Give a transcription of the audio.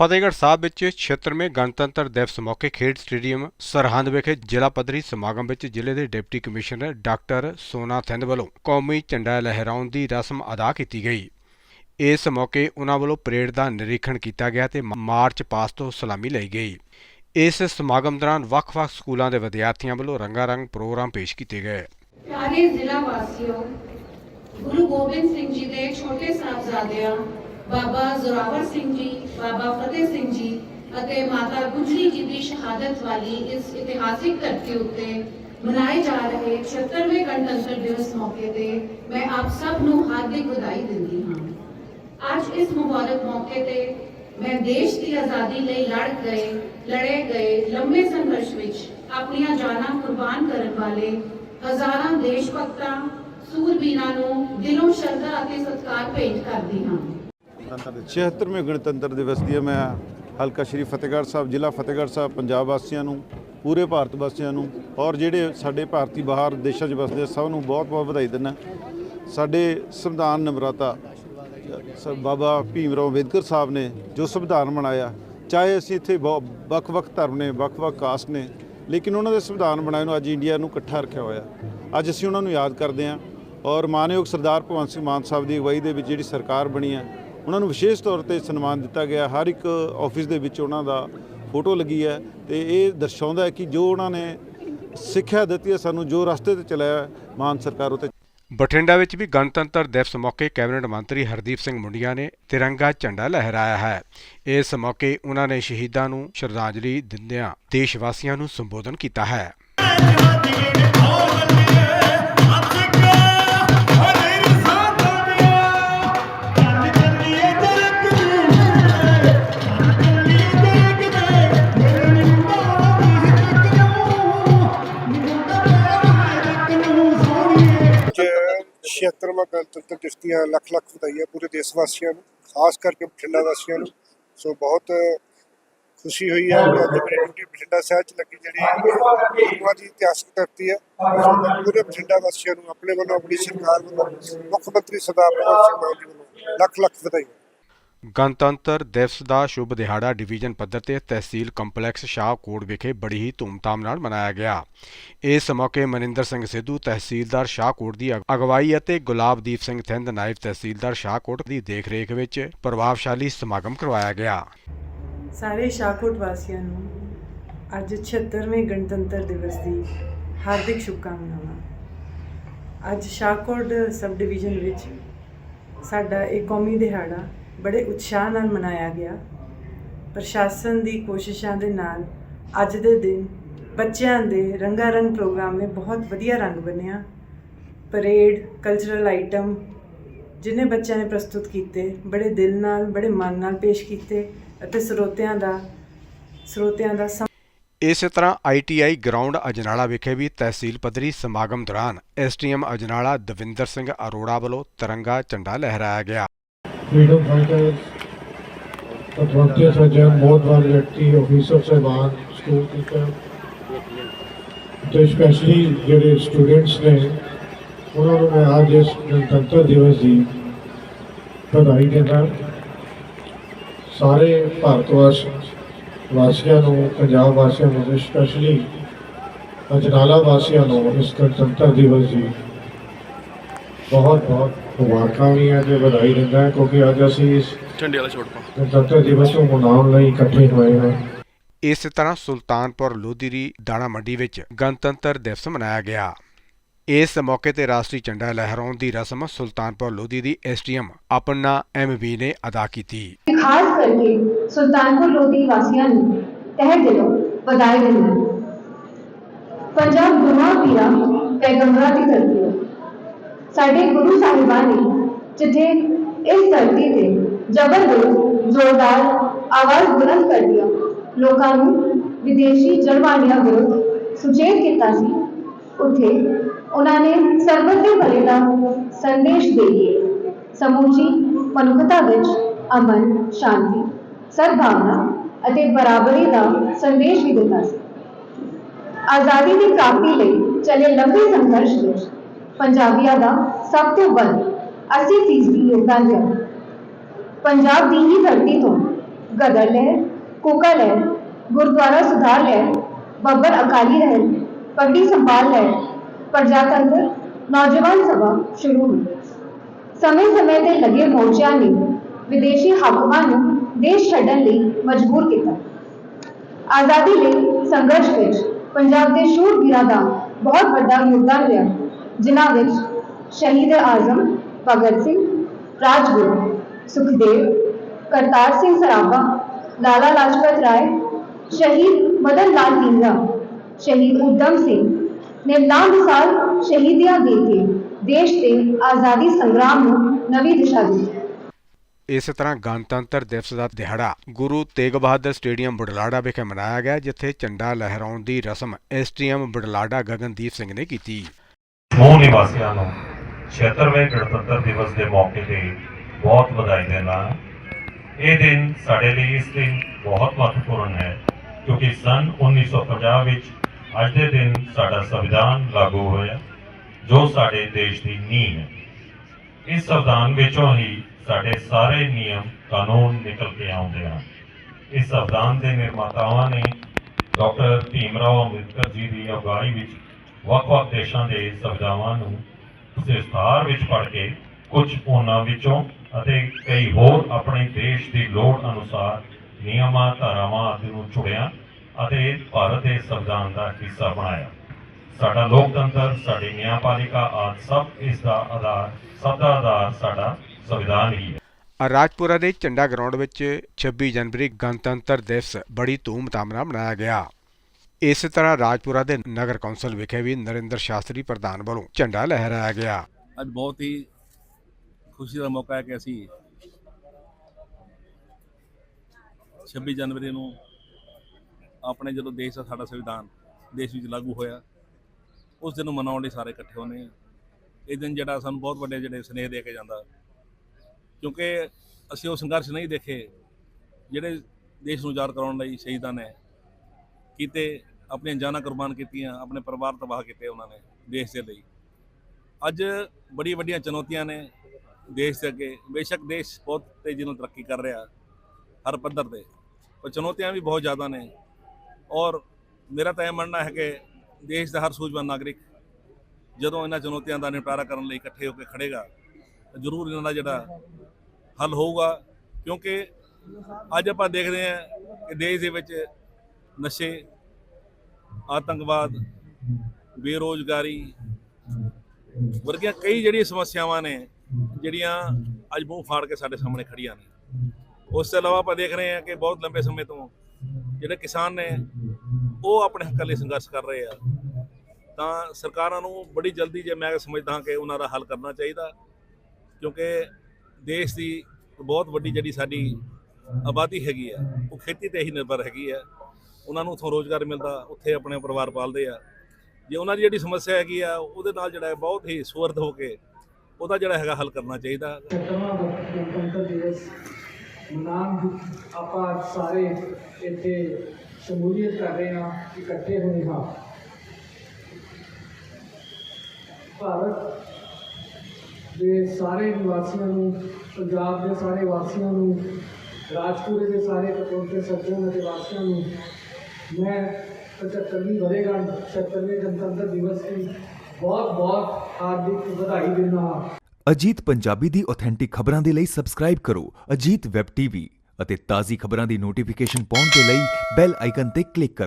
ਫਤਿਹਗੜ੍ਹ ਸਾਹਿਬ ਵਿੱਚ 76ਵੇਂ ਗਣਤੰਤਰ ਦਿਵਸ ਮੌਕੇ ਖੇਡ ਸਟੇਡੀਅਮ ਸਰਹੰਦ ਵਿਖੇ ਜ਼ਿਲ੍ਹਾ ਪੱਧਰੀ ਸਮਾਗਮ ਵਿੱਚ ਜ਼ਿਲ੍ਹੇ ਦੇ ਡਿਪਟੀ ਕਮਿਸ਼ਨਰ ਡਾਕਟਰ ਸੋਨਾ ਥਿੰਦ ਵੱਲੋਂ ਕੌਮੀ ਝੰਡਾ ਲਹਿਰਾਉਣ ਦੀ ਰਸਮ ਅਦਾ ਕੀਤੀ ਗਈ। ਇਸ ਮੌਕੇ ਉਹਨਾਂ ਵੱਲੋਂ ਪਰੇਡ ਦਾ ਨਿਰੀਖਣ ਕੀਤਾ ਗਿਆ ਤੇ ਮਾਰਚ ਪਾਸਟ ਤੋਂ ਸਲਾਮੀ ਲਈ ਗਈ। ਇਸ ਸਮਾਗਮ ਦੌਰਾਨ ਵੱਖ-ਵੱਖ ਸਕੂਲਾਂ ਦੇ ਵਿਦਿਆਰਥੀਆਂ ਵੱਲੋਂ ਰੰਗਾਰੰਗ ਪ੍ਰੋਗਰਾਮ ਪੇਸ਼ ਕੀਤੇ ਗਏ। ਪਿਆਰੇ ਜ਼ਿਲ੍ਹਾ ਵਾਸੀਓ, ਗੁਰੂ ਗੋਬਿੰਦ ਸਿੰਘ ਜੀ ਦੇ ਛੋਟੇ ਸਾਹਿਬਜ਼ਾਦਿਆਂ ਬਾਬਾ ਜ਼ੋਰਾਵਰ ਸਿੰਘ ਜੀ, ਬਾਬਾ ਫਤਿਹ ਸਿੰਘ ਜੀ ਅਤੇ ਮਾਤਾ ਗੁਜਰੀ ਜੀ ਦੀ ਸ਼ਹਾਦਤ ਵਾਲੀ ਇਸ ਇਤਿਹਾਸਿਕ ਧਰਤੀ ਉੱਤੇ ਮਨਾਏ ਜਾ ਰਹੇ 76ਵੇਂ ਗਣਤੰਤਰ ਦਿਵਸ ਮੌਕੇ ਤੇ ਮੈਂ ਆਪ ਸਭ ਨੂੰ ਹਾਰਦਿਕ ਵਧਾਈ ਦਿੰਦੀ ਹਾਂ। ਅੱਜ ਇਸ ਮੁਬਾਰਕ ਮੌਕੇ ਤੇ ਮੈਂ ਦੇਸ਼ ਦੀ ਆਜ਼ਾਦੀ ਲਈ ਲੜ ਗਏ, ਲੜੇ ਗਏ ਲੰਮੇ ਸੰਘਰਸ਼ ਵਿੱਚ ਆਪਣੀਆਂ ਜਾਨਾਂ ਕੁਰਬਾਨ ਕਰਨ ਵਾਲੇ ਹਜ਼ਾਰਾਂ ਦੇਸ਼ ਭਗਤਾਂ ਸੂਰਬੀਰਾਂ ਨੂੰ ਦਿਲੋਂ ਸ਼ਰਧਾ ਅਤੇ ਸਤਿਕਾਰ ਭੇਟ ਕਰਦੀ ਹਾਂ। 76ਵੇਂ ਗਣਤੰਤਰ ਦਿਵਸ ਦੀ ਮੈਂ ਹਲਕਾ ਸ਼੍ਰੀ ਫਤਿਹਗੜ੍ਹ ਸਾਹਿਬ, ਜ਼ਿਲ੍ਹਾ ਫਤਿਹਗੜ੍ਹ ਸਾਹਿਬ, ਪੰਜਾਬ ਵਾਸੀਆਂ ਨੂੰ, ਪੂਰੇ ਭਾਰਤ ਵਾਸੀਆਂ ਨੂੰ ਔਰ ਜਿਹੜੇ ਸਾਡੇ ਭਾਰਤੀ ਬਾਹਰ ਦੇਸ਼ਾਂ 'ਚ ਵਸਦੇ ਸਭ ਨੂੰ ਬਹੁਤ-ਬਹੁਤ ਵਧਾਈ ਦਿੰਦਾ। ਸਾਡੇ ਸੰਵਿਧਾਨ ਨਿਮਰਤਾ ਸ- ਬਾਬਾ ਭੀਮ ਰਾਓ ਅੰਬੇਦਕਰ ਸਾਹਿਬ ਨੇ ਜੋ ਸੰਵਿਧਾਨ ਬਣਾਇਆ, ਚਾਹੇ ਅਸੀਂ ਇੱਥੇ ਬਹੁ- ਵੱਖ-ਵੱਖ ਧਰਮ ਨੇ, ਵੱਖ-ਵੱਖ ਕਾਸਟ ਨੇ, ਲੇਕਿਨ ਉਹਨਾਂ ਦੇ ਸੰਵਿਧਾਨ ਬਣਾਏ ਨੂੰ ਅੱਜ ਇੰਡੀਆ ਨੂੰ ਇਕੱਠਾ ਰੱਖਿਆ ਹੋਇਆ। ਅੱਜ ਅਸੀਂ ਉਹਨਾਂ ਨੂੰ ਯਾਦ ਕਰਦੇ ਹਾਂ ਔਰ ਮਾਨਯੋਗ ਸਰਦਾਰ ਭਗਵੰਤ ਸਿੰਘ ਮਾਨ ਸਾਹਿਬ ਦੀ ਅਗਵਾਈ ਦੇ ਵਿੱਚ ਜਿਹੜੀ ਸਰਕਾਰ ਬਣੀ ਹੈ ਉਹਨਾਂ ਨੂੰ ਵਿਸ਼ੇਸ਼ ਤੌਰ ਤੇ ਸਨਮਾਨ ਦਿੱਤਾ ਗਿਆ। ਹਰ ਇੱਕ ਆਫਿਸ ਦੇ ਵਿੱਚ ਉਹਨਾਂ ਦਾ ਫੋਟੋ ਲੱਗੀ ਹੈ ਤੇ ਇਹ ਦਰਸਾਉਂਦਾ ਹੈ ਕਿ ਜੋ ਉਹਨਾਂ ਨੇ ਸਿੱਖਿਆ ਦਿੱਤੀ ਹੈ ਸਾਨੂੰ, ਜੋ ਰਸਤੇ ਤੇ ਚਲਾਇਆ ਮਾਨ ਸਰਕਾਰ ਉਤੇ। ਬਠਿੰਡਾ ਵਿੱਚ ਵੀ ਗਣਤੰਤਰ ਦਿਵਸ ਮੌਕੇ ਕੈਬਨਿਟ ਮੰਤਰੀ ਹਰਦੀਪ ਸਿੰਘ ਮੁੰਡੀਆਂ ਨੇ ਤਿਰੰਗਾ ਝੰਡਾ ਲਹਿਰਾਇਆ ਹੈ। ਇਸ ਮੌਕੇ ਉਹਨਾਂ ਨੇ ਸ਼ਹੀਦਾਂ ਨੂੰ ਸ਼ਰਧਾਂਜਲੀ ਦਿੰਦਿਆਂ ਦੇਸ਼ ਵਾਸੀਆਂ ਨੂੰ ਸੰਬੋਧਨ ਕੀਤਾ ਹੈ। ਗਣਤੰਤਰ ਦਿਵਸ ਦੀਆਂ ਲੱਖ ਲੱਖ ਵਧਾਈਆਂ ਪੂਰੇ ਦੇਸ਼ ਵਾਸੀਆਂ ਨੂੰ, ਖਾਸ ਕਰਕੇ ਬਠਿੰਡਾ ਵਾਸੀਆਂ ਨੂੰ। ਸੋ ਬਹੁਤ ਖੁਸ਼ੀ ਹੋਈ ਹੈ। ਕਿ ਅੱਜ ਮੇਰੀ ਡਿਊਟੀ ਬਠਿੰਡਾ ਸ਼ਹਿਰ ਚ ਲੱਗੀ ਜਿਹੜੀ ਗੁਰੂਆਂ ਦੀ ਇਤਿਹਾਸਕ ਧਰਤੀ ਹੈ। ਪੂਰੇ ਬਠਿੰਡਾ ਵਾਸੀਆਂ ਨੂੰ ਆਪਣੇ ਵੱਲੋਂ, ਆਪਣੀ ਸਰਕਾਰ ਵੱਲੋਂ, ਮੁੱਖ ਮੰਤਰੀ ਸਰਦਾਰ ਭਗਵੰਤ ਸਿੰਘ ਮਾਨ ਜੀ ਵੱਲੋਂ ਲੱਖ ਲੱਖ ਵਧਾਈਆਂ। ਗਣਤੰਤਰ ਦਿਵਸ ਦਾ ਸ਼ੁਭ ਦਿਹਾੜਾ ਡਿਵੀਜ਼ਨ ਪੱਧਰ ਤੇ ਤਹਿਸੀਲ ਕੰਪਲੈਕਸ ਸ਼ਾਹਕੋਟ ਵਿਖੇ ਬੜੀ ਹੀ ਧੂਮਧਾਮ ਨਾਲ ਮਨਾਇਆ ਗਿਆ। ਇਸ ਮੌਕੇ ਮਨਿੰਦਰ ਸਿੰਘ ਸਿੱਧੂ, ਤਹਿਸੀਲਦਾਰ ਸ਼ਾਹਕੋਟ ਦੀ ਅਗਵਾਈ ਅਤੇ ਗੁਲਾਬਦੀਪ ਸਿੰਘ ਥਿੰਦ, ਨਾਇਬ ਤਹਿਸੀਲਦਾਰ ਸ਼ਾਹਕੋਟ ਦੀ ਦੇਖਰੇਖ ਵਿੱਚ ਪ੍ਰਭਾਵਸ਼ਾਲੀ ਸਮਾਗਮ ਕਰਵਾਇਆ ਗਿਆ। ਸਾਰੇ ਸ਼ਾਹਕੋਟ ਵਾਸੀਆਂ ਨੂੰ ਅੱਜ 76ਵੇਂ ਗਣਤੰਤਰ ਦਿਵਸ ਦੀ ਹਾਰਦਿਕ ਸ਼ੁਭਕਾਮਨਾਵਾਂ। ਅੱਜ ਸ਼ਾਹਕੋਟ ਸਬ ਡਿਵੀਜ਼ਨ ਵਿੱਚ ਸਾਡਾ ਇਹ ਕੌਮੀ ਦਿਹਾੜਾ ਬੜੇ ਉਤਸ਼ਾਹ ਨਾਲ ਮਨਾਇਆ ਗਿਆ। ਪ੍ਰਸ਼ਾਸਨ ਦੀ ਕੋਸ਼ਿਸ਼ਾਂ ਦੇ ਨਾਲ ਅੱਜ ਦੇ ਦਿਨ ਬੱਚਿਆਂ ਦੇ ਰੰਗਾਰੰਗ ਪ੍ਰੋਗਰਾਮ ਨੇ ਬਹੁਤ ਵਧੀਆ ਰੰਗ ਬਣਿਆ ਪਰੇਡ ਕਲਚਰਲ ਆਈਟਮ ਜਿਨੇ ਬੱਚਿਆਂ ਨੇ ਪ੍ਰਸਤੁਤ ਕੀਤੇ, ਬੜੇ ਦਿਲ ਨਾਲ, ਬੜੇ ਮਨ ਨਾਲ ਪੇਸ਼ ਕੀਤੇ ਅਤੇ ਸਰੋਤਿਆਂ ਦਾ ਸਰੋਤਿਆਂ ਦਾ ਸਮ- ਇਸੇ ਤਰ੍ਹਾਂ ਆਈਟੀਆਈ ਗਰਾਊਂਡ ਅਜਨਾਲਾ ਵਿਖੇ ਵੀ ਤਹਿਸੀਲ ਪੱਧਰੀ ਸਮਾਗਮ ਦੌਰਾਨ ਐਸਟੀਐਮ ਅਜਨਾਲਾ ਦਵਿੰਦਰ ਸਿੰਘ ਅਰੋੜਾ ਵੱਲੋਂ ਤਿਰੰਗਾ ਝੰਡਾ ਲਹਿਰਾਇਆ ਗਿਆ। Freedom fighters, ਪਤਵੰਤੇ ਸੱਜਣ ਮੋਹਤਵਾਰ ਵਿਅਕਤੀ ਆਫੀਸਰ ਸਾਹਿਬਾਨ ਸਕੂਲ ਟੀਚਰ ਤੇ ਸਪੈਸ਼ਲੀ ਜਿਹੜੇ ਸਟੂਡੈਂਟਸ ਨੇ ਉਹਨਾਂ ਨੂੰ ਮੈਂ ਅੱਜ ਇਸ ਗਣਤੰਤਰ ਦਿਵਸ ਦੀ ਵਧਾਈ ਦਿੰਦਾ ਸਾਰੇ ਭਾਰਤ ਵਾਸ ਵਾਸੀਆਂ ਨੂੰ ਪੰਜਾਬ ਵਾਸੀਆਂ ਨੂੰ ਸਪੈਸ਼ਲੀ ਅਜਨਾਲਾ ਵਾਸੀਆਂ ਨੂੰ ਇਸ ਗਣਤੰਤਰ ਦਿਵਸ ਦੀ ਬਹੁਤ ਬਹੁਤ ਮੁਬਾਰਕਾਂ ਵੀ ਹੈ ਤੇ ਵਧਾਈ ਦਿੰਦਾ ਹਾਂ ਕਿਉਂਕਿ ਅੱਜ ਅਸੀਂ ਇਸ ਝੰਡੇ ਵਾਲਾ ਛੋੜ ਗਣਤੰਤਰ ਦਿਵਸ ਨੂੰ ਮਨਾਉਣ ਲਈ ਇਕੱਠੇ ਹੋਏ ਹਾਂ। ਇਸੇ ਤਰ੍ਹਾਂ ਸੁਲਤਾਨਪੁਰ ਲੋਧੀ ਦੀ ਦਾਣਾ ਮੰਡੀ ਵਿੱਚ ਗਣਤੰਤਰ ਦਿਵਸ ਮਨਾਇਆ ਗਿਆ। ਇਸ ਮੌਕੇ ਤੇ ਰਾਸ਼ਟਰੀ ਝੰਡਾ ਲਹਿਰਾਉਣ ਦੀ ਰਸਮ ਸੁਲਤਾਨਪੁਰ ਲੋਧੀ ਦੀ ਐਸਟੀਐਮ ਆਪਣਾ ਐਮਬੀ ਨੇ ਅਦਾ ਕੀਤੀ। ਖਾਸ ਕਰਕੇ ਸੁਲਤਾਨਪੁਰ ਲੋਧੀ ਵਾਸੀਆਂ ਨੂੰ ਤਹਿ ਦਿਲੋਂ ਵਧਾਈ ਦਿੰਦਾ ਹਾਂ। ਪੰਜਾਬ ਗੁਰੂਆਂ ਪੀਰਾਂ ਪੈਗੰਬਰਾਂ ਦੀ ਧਰਤੀ ਹੈ ਸਾਡੇ ਗੁਰੂ ਸਾਹਿਬਾਨ ਨੇ ਜਿੱਥੇ ਇਸ ਧਰਤੀ ਤੇ ਜ਼ਬਰਦਸਤ ਜ਼ੋਰਦਾਰ ਆਵਾਜ਼ ਬੁਲੰਦ ਕਰਦਿਆਂ ਲੋਕਾਂ ਨੂੰ ਵਿਦੇਸ਼ੀ ਜੜਵਾਣੀਆਂ ਵਿਰੁੱਧ ਸੁਚੇਤ ਕੀਤਾ ਸੀ, ਉੱਥੇ ਉਹਨਾਂ ਨੇ ਸਰਬੱਤ ਦੇ ਭਲੇ ਦਾ ਸੰਦੇਸ਼ ਦੇ ਕੇ ਸਮੂਚੀ ਮਨੁੱਖਤਾ ਵਿੱਚ ਅਮਨ, ਸ਼ਾਂਤੀ, ਸਦਭਾਵਨਾ ਅਤੇ ਬਰਾਬਰੀ ਦਾ ਸੰਦੇਸ਼ ਵੀ ਦਿੱਤਾ ਸੀ। ਆਜ਼ਾਦੀ ਦੀ ਪ੍ਰਾਪਤੀ ਲਈ ਚੱਲੇ ਲੰਬੇ ਸੰਘਰਸ਼ ਵਿੱਚ ਪੰਜਾਬੀਆਂ ਦਾ ਸਭ ਤੋਂ ਵੱਧ 80% ਯੋਗਦਾਨ ਰਿਹਾ ਪੰਜਾਬ ਦੀ ਹੀ ਧਰਤੀ ਤੋਂ ਗਦਰ ਲਹਿਰ ਕੋਕਾ ਲਹਿਰ ਗੁਰਦੁਆਰਾ ਸੁਧਾਰ ਲਹਿਰ ਬੱਬਰ ਅਕਾਲੀ ਲਹਿਰ ਪੱਗੜੀ ਸੰਭਾਲ ਲਹਿਰ ਪ੍ਰਜਾਤੰਤਰ, ਨੌਜਵਾਨ ਸਭਾ ਸ਼ੁਰੂ ਹੋਈ। ਸਮੇਂ-ਸਮੇਂ ਤੇ ਲੱਗੇ ਮੋਰਚਿਆਂ ਨੇ ਵਿਦੇਸ਼ੀ ਹਾਕਮਾਂ ਨੂੰ ਦੇਸ਼ ਛੱਡਣ ਲਈ ਮਜਬੂਰ ਕੀਤਾ। ਆਜ਼ਾਦੀ ਲਈ ਸੰਘਰਸ਼ ਵਿੱਚ ਪੰਜਾਬ ਦੇ ਸ਼ੂਰਵੀਰਾਂ ਦਾ ਬਹੁਤ ਵੱਡਾ ਯੋਗਦਾਨ ਰਿਹਾ। ਜਿਨ੍ਹਾਂ ਵਿੱਚ ਸ਼ਹੀਦ ਆਜ਼ਮ, ਭਗਤ ਸਿੰਘ, ਰਾਜਗੁਰੂ, ਸੁਖਦੇਵ, ਕਰਤਾਰ ਸਿੰਘ ਸਰਾਭਾ, ਲਾਲਾ ਲਾਜਪਤ ਰਾਏ, ਸ਼ਹੀਦ ਮਦਨ ਲਾਲ ਢੀਂਗਰਾ ਸ਼ਹੀਦ ਊਧਮ ਸਿੰਘ ਨੇ ਲਾਂਭਸਾਰ ਸ਼ਹੀਦੀਆਂ ਦੇ ਕੇ ਦੇਸ਼ ਦੇ ਆਜ਼ਾਦੀ ਸੰਗਰਾਮ ਨੂੰ ਨਵੀਂ ਦਿਸ਼ਾ ਦਿੱਤੀ। ਇਸੇ ਤਰ੍ਹਾਂ ਗਣਤੰਤਰ ਦਿਵਸ ਦਾ ਦਿਹਾੜਾ ਗੁਰੂ ਤੇਗ ਬਹਾਦਰ ਸਟੇਡੀਅਮ ਬੁਢਲਾਡਾ ਵਿਖੇ ਮਨਾਇਆ ਗਿਆ, ਜਿੱਥੇ ਝੰਡਾ ਲਹਿਰਾਉਣ ਦੀ ਰਸਮ ਐਸਟੀਐਮ ਬੁਢਲਾਡਾ ਗਗਨਦੀਪ ਸਿੰਘ ਨੇ ਕੀਤੀ। ਸਮੂਹ ਨਿਵਾਸੀਆਂ ਨੂੰ 76ਵੇਂ ਗਣਤੰਤਰ ਦਿਵਸ ਦੇ ਮੌਕੇ ਤੇ ਬਹੁਤ ਵਧਾਈ ਦੇਣਾ। ਹਾਂ ਇਹ ਦਿਨ ਸਾਡੇ ਲਈ ਇਸ ਦਿਨ ਬਹੁਤ ਮਹੱਤਵਪੂਰਨ ਹੈ, ਕਿਉਂਕਿ ਸਨ 1950 ਵਿੱਚ ਅੱਜ ਦੇ ਦਿਨ ਸਾਡਾ ਸੰਵਿਧਾਨ ਲਾਗੂ ਹੋਇਆ, ਜੋ ਸਾਡੇ ਦੇਸ਼ ਦੀ ਨੀਂਹ ਹੈ। ਇਸ ਸੰਵਿਧਾਨ ਵਿੱਚੋਂ ਹੀ ਸਾਡੇ ਸਾਰੇ ਨਿਯਮ, ਕਾਨੂੰਨ ਨਿਕਲ ਕੇ ਆਉਂਦੇ ਹਨ। ਇਸ ਸੰਵਿਧਾਨ ਦੇ ਨਿਰਮਾਤਾਵਾਂ ਨੇ ਡਾਕਟਰ ਭੀਮ ਰਾਓ ਅੰਬੇਦਕਰ ਜੀ ਦੀ ਅਗਵਾਈ ਵਿੱਚ ਵੱਖ-ਵੱਖ ਦੇਸ਼ਾਂ ਦੇ ਸੰਵਿਧਾਨਾਂ ਨੂੰ ਵਿਸਥਾਰ ਵਿੱਚ ਪੜ੍ਹ ਕੇ ਕੁਝ ਉਹਨਾਂ ਵਿੱਚੋਂ ਅਤੇ ਕਈ ਹੋਰ ਆਪਣੇ ਦੇਸ਼ ਦੀ ਲੋੜ ਅਨੁਸਾਰ ਨਿਯਮਾਂ, ਧਾਰਾਵਾਂ ਆਦਿ ਨੂੰ ਚੁਣਿਆ ਅਤੇ ਭਾਰਤ ਦੇ ਸੰਵਿਧਾਨ ਦਾ ਹਿੱਸਾ ਬਣਾਇਆ। ਸਾਡਾ ਲੋਕਤੰਤਰ, ਸਾਡੀ ਨਿਆਂਪਾਲਿਕਾ ਆਦਿ ਸਭ ਇਸ ਦਾ ਆਧਾਰ, ਸਭ ਦਾ ਆਧਾਰ ਸਾਡਾ ਸੰਵਿਧਾਨ ਹੀ ਹੈ। ਰਾਜਪੁਰਾ ਦੇ ਝੰਡਾ ਗਰਾਊਂਡ ਵਿੱਚ 26 ਜਨਵਰੀ ਗਣਤੰਤਰ ਦਿਵਸ ਬੜੀ ਧੂਮਧਾਮ ਨਾਲ ਮਨਾਇਆ ਗਿਆ। ਇਸੇ ਤਰ੍ਹਾਂ ਰਾਜਪੁਰਾ ਦੇ ਨਗਰ ਕੌਂਸਲ ਵਿਖੇ ਵੀ ਨਰਿੰਦਰ ਸ਼ਾਸਤਰੀ ਪ੍ਰਧਾਨ ਵੱਲੋਂ ਝੰਡਾ ਲਹਿਰਾਇਆ ਗਿਆ। ਅੱਜ ਬਹੁਤ ਹੀ ਖੁਸ਼ੀ ਦਾ ਮੌਕਾ ਹੈ ਕਿ ਅਸੀਂ 26 ਜਨਵਰੀ ਨੂੰ ਆਪਣੇ ਜਦੋਂ ਦੇਸ਼ ਦਾ ਸਾਡਾ ਸੰਵਿਧਾਨ ਦੇਸ਼ ਵਿੱਚ ਲਾਗੂ ਹੋਇਆ, ਉਸ ਦਿਨ ਨੂੰ ਮਨਾਉਣ ਲਈ ਸਾਰੇ ਇਕੱਠੇ ਹੋਣੇ ਆ ਇਹ ਦਿਨ ਜਿਹੜਾ ਸਾਨੂੰ ਬਹੁਤ ਵੱਡੇ ਜਿਹੜੇ ਸਨੇਹ ਦੇ ਕੇ ਜਾਂਦਾ, ਕਿਉਂਕਿ ਅਸੀਂ ਉਹ ਸੰਘਰਸ਼ ਨਹੀਂ ਦੇਖੇ ਜਿਹੜੇ ਦੇਸ਼ ਨੂੰ ਆਜ਼ਾਦ ਕਰਾਉਣ ਲਈ ਸ਼ਹੀਦਾਂ ਨੇ ਕੀਤੇ। ਆਪਣੀਆਂ ਜਾਨਾਂ ਕੁਰਬਾਨ ਕੀਤੀਆਂ, ਆਪਣੇ ਪਰਿਵਾਰ ਤਬਾਹ ਕੀਤੇ ਉਹਨਾਂ ਨੇ ਦੇਸ਼ ਦੇ ਲਈ। ਅੱਜ ਬੜੀ ਵੱਡੀਆਂ ਚੁਣੌਤੀਆਂ ਨੇ ਦੇਸ਼ ਦੇ ਅੱਗੇ। ਬੇਸ਼ੱਕ ਦੇਸ਼ ਬਹੁਤ ਤੇਜ਼ੀ ਨਾਲ ਤਰੱਕੀ ਕਰ ਰਿਹਾ ਹਰ ਪੱਧਰ ਤੇ। ਪਰ ਚੁਣੌਤੀਆਂ ਵੀ ਬਹੁਤ ਜ਼ਿਆਦਾ ਨੇ। ਔਰ ਮੇਰਾ ਤਾਂ ਇਹ ਮੰਨਣਾ ਹੈ ਕਿ ਦੇਸ਼ ਦਾ ਹਰ ਸੂਝਵਾਨ ਨਾਗਰਿਕ ਜਦੋਂ ਇਹਨਾਂ ਚੁਣੌਤੀਆਂ ਦਾ ਨਿਪਟਾਰਾ ਕਰਨ ਲਈ ਇਕੱਠੇ ਹੋ ਕੇ ਖੜੇਗਾ, ਜ਼ਰੂਰ ਇਹਨਾਂ ਦਾ ਜਿਹੜਾ ਹੱਲ ਹੋਊਗਾ। ਕਿਉਂਕਿ ਅੱਜ ਆਪਾਂ ਦੇਖਦੇ ਹਾਂ ਕਿ ਦੇਸ਼ ਦੇ ਵਿੱਚ ਨਸ਼ੇ ਆਤੰਕਵਾਦ, ਬੇਰੋਜ਼ਗਾਰੀ ਵਰਗੀਆਂ ਕਈ ਜਿਹੜੀਆਂ ਸਮੱਸਿਆਵਾਂ ਨੇ, ਜਿਹੜੀਆਂ ਅੱਜ ਮੂੰਹ ਫਾੜ ਕੇ ਸਾਡੇ ਸਾਹਮਣੇ ਖੜੀਆਂ ਨੇ। ਉਸ ਤੋਂ ਇਲਾਵਾ ਆਪਾਂ ਦੇਖ ਰਹੇ ਹਾਂ ਕਿ ਬਹੁਤ ਲੰਬੇ ਸਮੇਂ ਤੋਂ ਜਿਹੜੇ ਕਿਸਾਨ ਨੇ, ਉਹ ਆਪਣੇ ਹੱਕਾਂ ਲਈ ਸੰਘਰਸ਼ ਕਰ ਰਹੇ ਆ। ਤਾਂ ਸਰਕਾਰਾਂ ਨੂੰ ਬੜੀ ਜਲਦੀ ਜੇ ਮੈਂ ਸਮਝਦਾ ਹਾਂ ਕਿ ਉਹਨਾਂ ਦਾ ਹੱਲ ਕਰਨਾ ਚਾਹੀਦਾ, ਕਿਉਂਕਿ ਦੇਸ਼ ਦੀ ਬਹੁਤ ਵੱਡੀ ਜਿਹੜੀ ਸਾਡੀ ਆਬਾਦੀ ਹੈਗੀ ਆ, ਉਹ ਖੇਤੀ ਤੇ ਹੀ ਨਿਰਭਰ ਹੈਗੀ ਆ। ਉਹਨਾਂ ਨੂੰ ਉੱਥੋਂ ਰੋਜ਼ਗਾਰ ਮਿਲਦਾ, ਉੱਥੇ ਆਪਣੇ ਪਰਿਵਾਰ ਪਾਲਦੇ ਆ। ਜੇ ਉਹਨਾਂ ਦੀ ਜਿਹੜੀ ਸਮੱਸਿਆ ਹੈਗੀ ਆ, ਉਹਦੇ ਨਾਲ ਜਿਹੜਾ ਬਹੁਤ ਹੀ ਸੁਵਰਦ ਹੋ ਕੇ ਉਹਦਾ ਜਿਹੜਾ ਹੈਗਾ ਹੱਲ ਕਰਨਾ ਚਾਹੀਦਾ ਗਣਤੰਤਰ ਦਿਵਸ ਮਨਾਉਣ ਆਪਾਂ ਸਾਰੇ ਇੱਥੇ ਸ਼ਮੂਲੀਅਤ ਕਰ ਰਹੇ ਹਾਂ, ਇਕੱਠੇ ਹੋਏ ਹਾਂ। ਭਾਰਤ ਦੇ ਸਾਰੇ ਨਿਵਾਸੀਆਂ ਨੂੰ, ਪੰਜਾਬ ਦੇ ਸਾਰੇ ਵਾਸੀਆਂ ਨੂੰ, ਰਾਜਪੁਰੇ ਦੇ ਸਾਰੇ ਕਟੋਰੇ ਸੱਜਣ ਅਤੇ ਵਾਸੀਆਂ ਨੂੰ ਮੈਂ 75ਵੀਂ ਵਰ੍ਹੇਗੰਢ 76ਵੇਂ ਗਣਤੰਤਰ ਦਿਵਸ ਦੀ ਬਹੁਤ ਬਹੁਤ ਹਾਰਦਿਕ ਵਧਾਈ ਦਿੰਦਾ ਅਜੀਤ ਪੰਜਾਬੀ ਦੀ ਆਥੈਂਟਿਕ ਖਬਰਾਂ ਦੇ ਲਈ ਸਬਸਕ੍ਰਾਈਬ ਕਰੋ ਅਜੀਤ ਵੈਬ ਟੀਵੀ ਅਤੇ ਤਾਜ਼ੀ ਖਬਰਾਂ ਦੀ ਨੋਟੀਫਿਕੇਸ਼ਨ ਪਾਉਣ ਦੇ ਲਈ ਬੈਲ ਆਈਕਨ ਤੇ ਕਲਿੱਕ ਕਰੋ